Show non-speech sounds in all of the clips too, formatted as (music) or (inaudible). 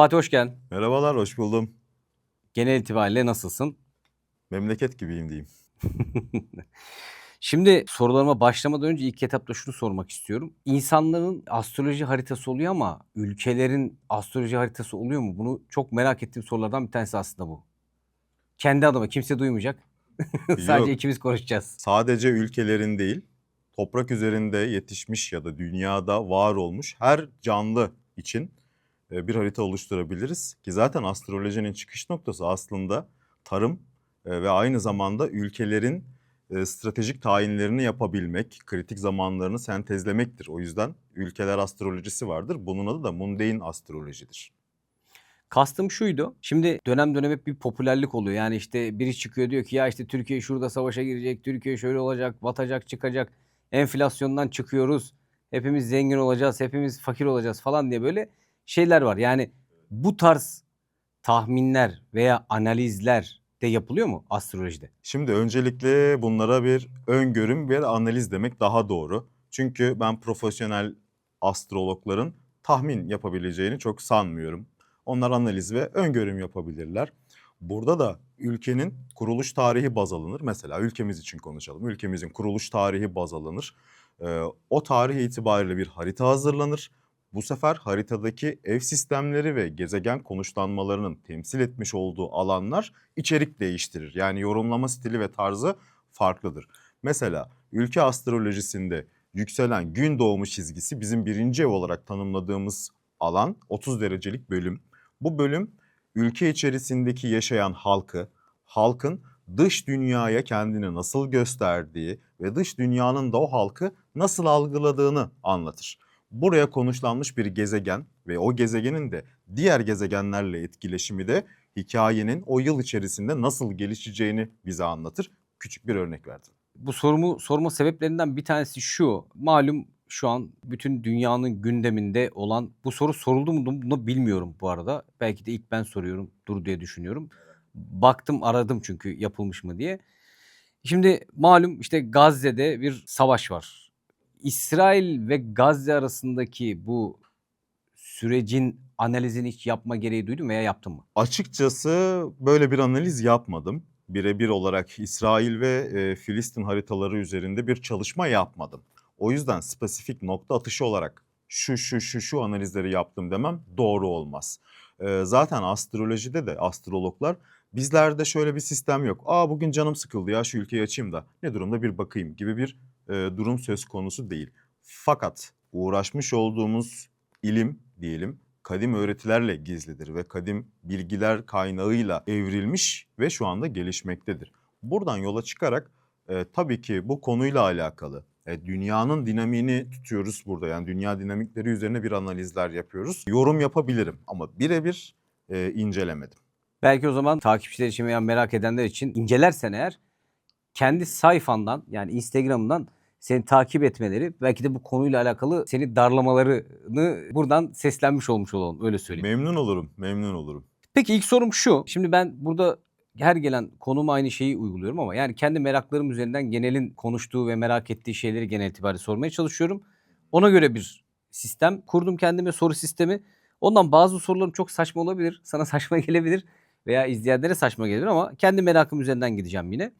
Fatih hoş geldin. Merhabalar, hoş buldum. Genel itibariyle nasılsın? Memleket gibiyim diyeyim. (laughs) Şimdi sorularıma başlamadan önce ilk etapta şunu sormak istiyorum. İnsanların astroloji haritası oluyor ama ülkelerin astroloji haritası oluyor mu? Bunu çok merak ettiğim sorulardan bir tanesi aslında bu. Kendi adıma kimse duymayacak. (laughs) Sadece Yok. ikimiz konuşacağız. Sadece ülkelerin değil, toprak üzerinde yetişmiş ya da dünyada var olmuş her canlı için bir harita oluşturabiliriz. Ki zaten astrolojinin çıkış noktası aslında tarım e, ve aynı zamanda ülkelerin e, stratejik tayinlerini yapabilmek, kritik zamanlarını sentezlemektir. O yüzden ülkeler astrolojisi vardır. Bunun adı da mundane astrolojidir. Kastım şuydu. Şimdi dönem dönem hep bir popülerlik oluyor. Yani işte biri çıkıyor diyor ki ya işte Türkiye şurada savaşa girecek, Türkiye şöyle olacak, batacak, çıkacak. Enflasyondan çıkıyoruz. Hepimiz zengin olacağız, hepimiz fakir olacağız falan diye böyle şeyler var. Yani bu tarz tahminler veya analizler de yapılıyor mu astrolojide? Şimdi öncelikle bunlara bir öngörüm ve analiz demek daha doğru. Çünkü ben profesyonel astrologların tahmin yapabileceğini çok sanmıyorum. Onlar analiz ve öngörüm yapabilirler. Burada da ülkenin kuruluş tarihi baz alınır. Mesela ülkemiz için konuşalım. Ülkemizin kuruluş tarihi baz alınır. Ee, o tarih itibariyle bir harita hazırlanır. Bu sefer haritadaki ev sistemleri ve gezegen konuşlanmalarının temsil etmiş olduğu alanlar içerik değiştirir. Yani yorumlama stili ve tarzı farklıdır. Mesela ülke astrolojisinde yükselen gün doğumu çizgisi bizim birinci ev olarak tanımladığımız alan 30 derecelik bölüm. Bu bölüm ülke içerisindeki yaşayan halkı, halkın dış dünyaya kendini nasıl gösterdiği ve dış dünyanın da o halkı nasıl algıladığını anlatır. Buraya konuşlanmış bir gezegen ve o gezegenin de diğer gezegenlerle etkileşimi de hikayenin o yıl içerisinde nasıl gelişeceğini bize anlatır. Küçük bir örnek verdim. Bu sorumu sorma sebeplerinden bir tanesi şu. Malum şu an bütün dünyanın gündeminde olan bu soru soruldu mu bunu bilmiyorum bu arada. Belki de ilk ben soruyorum dur diye düşünüyorum. Baktım aradım çünkü yapılmış mı diye. Şimdi malum işte Gazze'de bir savaş var. İsrail ve Gazze arasındaki bu sürecin analizini hiç yapma gereği duydun veya yaptın mı? Açıkçası böyle bir analiz yapmadım. Birebir olarak İsrail ve e, Filistin haritaları üzerinde bir çalışma yapmadım. O yüzden spesifik nokta atışı olarak şu şu şu şu analizleri yaptım demem doğru olmaz. E, zaten astrolojide de astrologlar bizlerde şöyle bir sistem yok. Aa bugün canım sıkıldı ya şu ülkeyi açayım da ne durumda bir bakayım gibi bir e, durum söz konusu değil. Fakat uğraşmış olduğumuz ilim diyelim kadim öğretilerle gizlidir ve kadim bilgiler kaynağıyla evrilmiş ve şu anda gelişmektedir. Buradan yola çıkarak e, tabii ki bu konuyla alakalı e, dünyanın dinamiğini tutuyoruz burada. Yani dünya dinamikleri üzerine bir analizler yapıyoruz. Yorum yapabilirim ama birebir e, incelemedim. Belki o zaman takipçiler için veya merak edenler için incelersen eğer kendi sayfandan yani Instagram'dan seni takip etmeleri belki de bu konuyla alakalı seni darlamalarını buradan seslenmiş olmuş olalım öyle söyleyeyim. Memnun olurum, memnun olurum. Peki ilk sorum şu. Şimdi ben burada her gelen konuma aynı şeyi uyguluyorum ama yani kendi meraklarım üzerinden genelin konuştuğu ve merak ettiği şeyleri genel itibariyle sormaya çalışıyorum. Ona göre bir sistem kurdum kendime soru sistemi. Ondan bazı sorularım çok saçma olabilir. (laughs) Sana saçma gelebilir veya izleyenlere saçma gelebilir ama kendi merakım üzerinden gideceğim yine.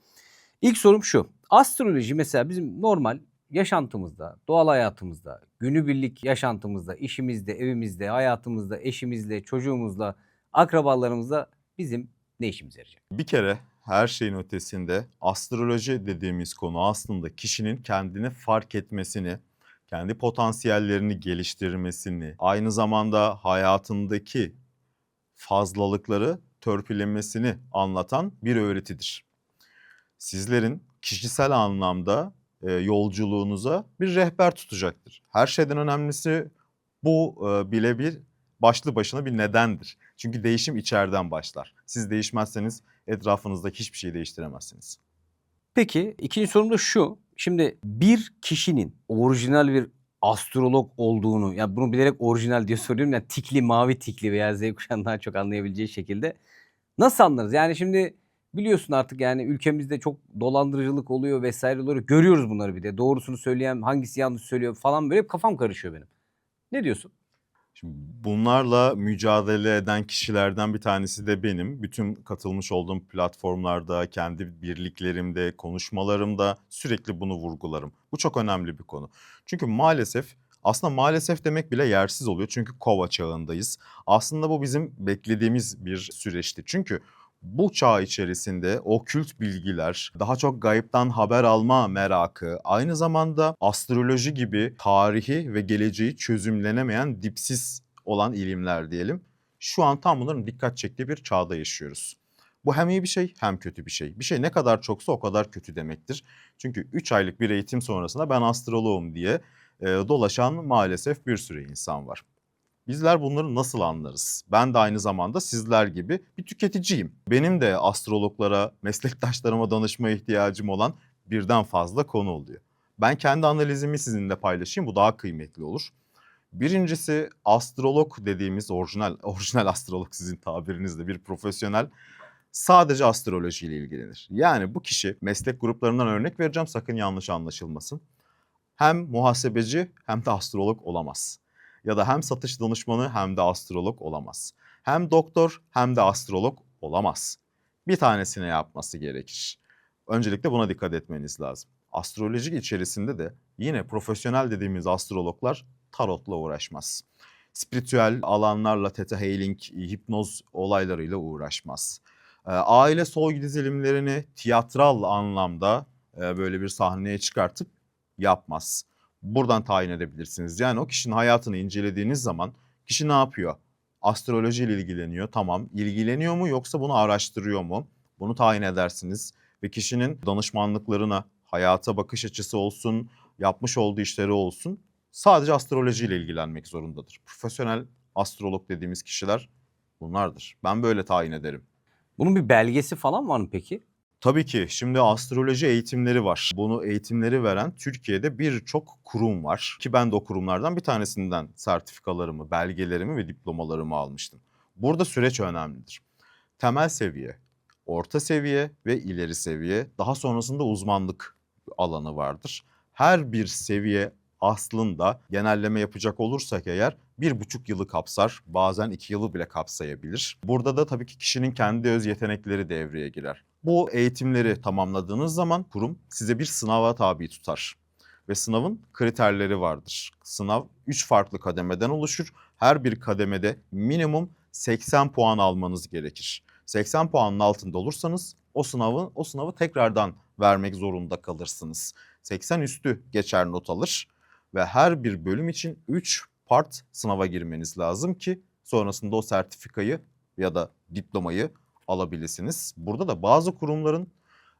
İlk sorum şu. Astroloji mesela bizim normal yaşantımızda, doğal hayatımızda, günübirlik yaşantımızda, işimizde, evimizde, hayatımızda, eşimizle, çocuğumuzla, akrabalarımızla bizim ne işimize yarayacak? Bir kere her şeyin ötesinde astroloji dediğimiz konu aslında kişinin kendini fark etmesini, kendi potansiyellerini geliştirmesini, aynı zamanda hayatındaki fazlalıkları törpülemesini anlatan bir öğretidir. Sizlerin kişisel anlamda e, yolculuğunuza bir rehber tutacaktır. Her şeyden önemlisi bu e, bile bir başlı başına bir nedendir. Çünkü değişim içeriden başlar. Siz değişmezseniz etrafınızdaki hiçbir şeyi değiştiremezsiniz. Peki ikinci sorum da şu. Şimdi bir kişinin orijinal bir astrolog olduğunu, yani bunu bilerek orijinal diye soruyorum. Yani tikli, mavi tikli veya Z kuşağının daha çok anlayabileceği şekilde nasıl anlarız? Yani şimdi biliyorsun artık yani ülkemizde çok dolandırıcılık oluyor vesaire oluyor. Görüyoruz bunları bir de. Doğrusunu söyleyen hangisi yanlış söylüyor falan böyle hep kafam karışıyor benim. Ne diyorsun? Şimdi bunlarla mücadele eden kişilerden bir tanesi de benim. Bütün katılmış olduğum platformlarda, kendi birliklerimde, konuşmalarımda sürekli bunu vurgularım. Bu çok önemli bir konu. Çünkü maalesef aslında maalesef demek bile yersiz oluyor. Çünkü kova çağındayız. Aslında bu bizim beklediğimiz bir süreçti. Çünkü bu çağ içerisinde okült bilgiler, daha çok gayipten haber alma merakı, aynı zamanda astroloji gibi tarihi ve geleceği çözümlenemeyen dipsiz olan ilimler diyelim. Şu an tam bunların dikkat çektiği bir çağda yaşıyoruz. Bu hem iyi bir şey hem kötü bir şey. Bir şey ne kadar çoksa o kadar kötü demektir. Çünkü 3 aylık bir eğitim sonrasında ben astroloğum diye dolaşan maalesef bir sürü insan var. Bizler bunları nasıl anlarız? Ben de aynı zamanda sizler gibi bir tüketiciyim. Benim de astrologlara, meslektaşlarıma danışma ihtiyacım olan birden fazla konu oluyor. Ben kendi analizimi sizinle paylaşayım. Bu daha kıymetli olur. Birincisi astrolog dediğimiz orijinal (laughs) orijinal astrolog sizin tabirinizle bir profesyonel sadece astrolojiyle ilgilenir. Yani bu kişi meslek gruplarından örnek vereceğim sakın yanlış anlaşılmasın. Hem muhasebeci hem de astrolog olamaz. Ya da hem satış danışmanı hem de astrolog olamaz. Hem doktor hem de astrolog olamaz. Bir tanesine yapması gerekir. Öncelikle buna dikkat etmeniz lazım. Astrolojik içerisinde de yine profesyonel dediğimiz astrologlar tarotla uğraşmaz. Spiritüel alanlarla theta healing, hipnoz olaylarıyla uğraşmaz. Ee, Aile soy dizilimlerini tiyatral anlamda e, böyle bir sahneye çıkartıp yapmaz. Buradan tayin edebilirsiniz. Yani o kişinin hayatını incelediğiniz zaman kişi ne yapıyor? Astroloji ile ilgileniyor. Tamam. İlgileniyor mu yoksa bunu araştırıyor mu? Bunu tayin edersiniz ve kişinin danışmanlıklarına, hayata bakış açısı olsun, yapmış olduğu işleri olsun sadece astroloji ile ilgilenmek zorundadır. Profesyonel astrolog dediğimiz kişiler bunlardır. Ben böyle tayin ederim. Bunun bir belgesi falan var mı peki? Tabii ki şimdi astroloji eğitimleri var. Bunu eğitimleri veren Türkiye'de birçok kurum var. Ki ben de o kurumlardan bir tanesinden sertifikalarımı, belgelerimi ve diplomalarımı almıştım. Burada süreç önemlidir. Temel seviye, orta seviye ve ileri seviye, daha sonrasında uzmanlık alanı vardır. Her bir seviye aslında genelleme yapacak olursak eğer bir buçuk yılı kapsar, bazen iki yılı bile kapsayabilir. Burada da tabii ki kişinin kendi öz yetenekleri devreye girer. Bu eğitimleri tamamladığınız zaman kurum size bir sınava tabi tutar. Ve sınavın kriterleri vardır. Sınav 3 farklı kademeden oluşur. Her bir kademede minimum 80 puan almanız gerekir. 80 puanın altında olursanız o sınavı o sınavı tekrardan vermek zorunda kalırsınız. 80 üstü geçer not alır ve her bir bölüm için 3 part sınava girmeniz lazım ki sonrasında o sertifikayı ya da diplomayı alabilirsiniz. Burada da bazı kurumların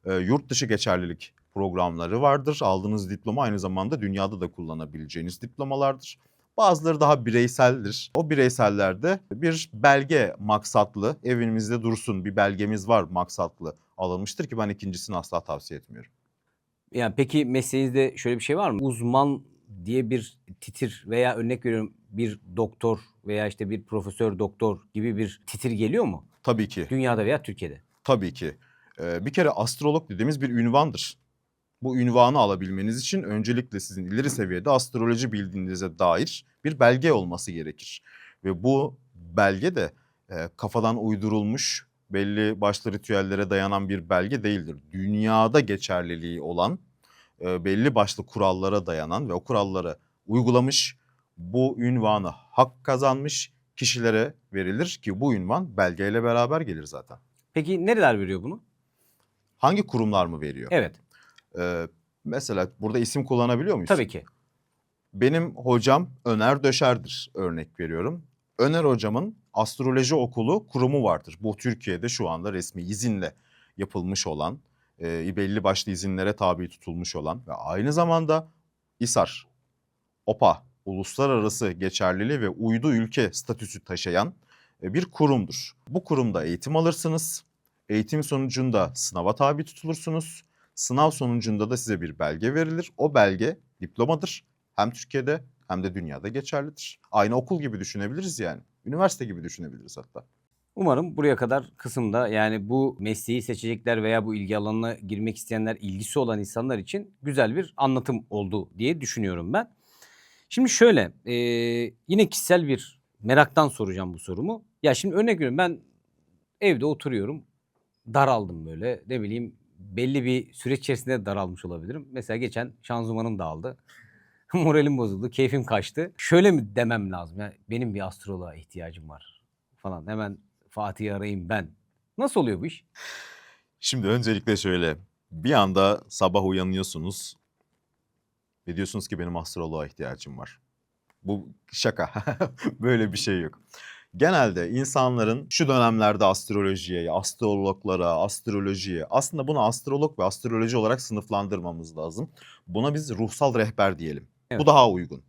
e, yurt dışı geçerlilik programları vardır. Aldığınız diploma aynı zamanda dünyada da kullanabileceğiniz diplomalardır. Bazıları daha bireyseldir. O bireysellerde bir belge maksatlı, evinizde dursun bir belgemiz var maksatlı alınmıştır ki ben ikincisini asla tavsiye etmiyorum. Yani peki mesleğinizde şöyle bir şey var mı? Uzman diye bir titir veya örnek veriyorum bir doktor veya işte bir profesör doktor gibi bir titir geliyor mu? Tabii ki. Dünyada veya Türkiye'de. Tabii ki. Ee, bir kere astrolog dediğimiz bir ünvandır. Bu ünvanı alabilmeniz için öncelikle sizin ileri seviyede astroloji bildiğinize dair bir belge olması gerekir. Ve bu belge de e, kafadan uydurulmuş belli başlı ritüellere dayanan bir belge değildir. Dünyada geçerliliği olan e, belli başlı kurallara dayanan ve o kuralları uygulamış bu ünvanı hak kazanmış kişilere verilir ki bu ünvan belgeyle beraber gelir zaten. Peki nereler veriyor bunu? Hangi kurumlar mı veriyor? Evet. Ee, mesela burada isim kullanabiliyor muyuz? Tabii ki. Benim hocam Öner Döşer'dir örnek veriyorum. Öner hocamın astroloji okulu kurumu vardır. Bu Türkiye'de şu anda resmi izinle yapılmış olan, e, belli başlı izinlere tabi tutulmuş olan ve aynı zamanda İSAR, OPA, uluslararası geçerliliği ve uydu ülke statüsü taşıyan e, bir kurumdur. Bu kurumda eğitim alırsınız. Eğitim sonucunda sınava tabi tutulursunuz. Sınav sonucunda da size bir belge verilir. O belge diplomadır. Hem Türkiye'de hem de dünyada geçerlidir. Aynı okul gibi düşünebiliriz yani. Üniversite gibi düşünebiliriz hatta. Umarım buraya kadar kısımda yani bu mesleği seçecekler veya bu ilgi alanına girmek isteyenler, ilgisi olan insanlar için güzel bir anlatım oldu diye düşünüyorum ben. Şimdi şöyle, e, yine kişisel bir meraktan soracağım bu sorumu. Ya şimdi örnek veriyorum ben evde oturuyorum. Daraldım böyle. Ne bileyim belli bir süreç içerisinde daralmış olabilirim. Mesela geçen şanzımanım dağıldı. (laughs) Moralim bozuldu, keyfim kaçtı. Şöyle mi demem lazım? Ya benim bir astroloğa ihtiyacım var falan. Hemen Fatih'i arayayım ben. Nasıl oluyor bu iş? Şimdi öncelikle şöyle. Bir anda sabah uyanıyorsunuz ve diyorsunuz ki benim astroloğa ihtiyacım var. Bu şaka. (laughs) Böyle bir şey yok. Genelde insanların şu dönemlerde astrolojiye, astrologlara, astrolojiye aslında bunu astrolog ve astroloji olarak sınıflandırmamız lazım. Buna biz ruhsal rehber diyelim. Evet. Bu daha uygun.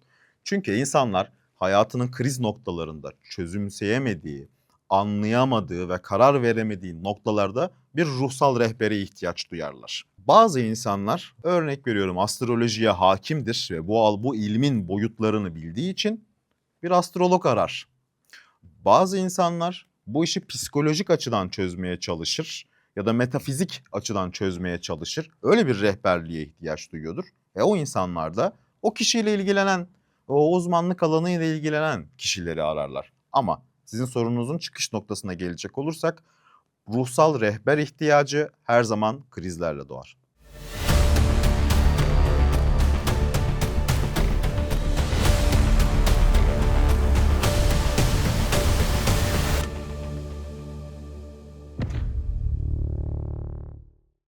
Çünkü insanlar hayatının kriz noktalarında çözümseyemediği, anlayamadığı ve karar veremediği noktalarda bir ruhsal rehbere ihtiyaç duyarlar. Bazı insanlar örnek veriyorum astrolojiye hakimdir ve bu bu ilmin boyutlarını bildiği için bir astrolog arar. Bazı insanlar bu işi psikolojik açıdan çözmeye çalışır ya da metafizik açıdan çözmeye çalışır. Öyle bir rehberliğe ihtiyaç duyuyordur. E o insanlar da o kişiyle ilgilenen, o uzmanlık alanıyla ilgilenen kişileri ararlar. Ama sizin sorunuzun çıkış noktasına gelecek olursak ruhsal rehber ihtiyacı her zaman krizlerle doğar.